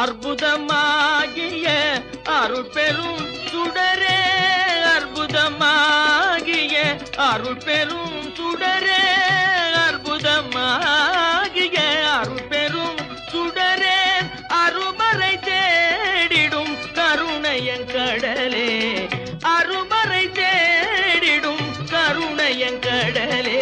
அற்புதமாகிய அருள் பெரும் சுடரே அற்புதமாகிய அருள் பெரும் சுடரே அற்புதமாகிய அருள் பெரும் சுடரே அருமறை தேடிடும் கருணையங்கடலே அருமறை தேடிடும் கருணையங்கடலே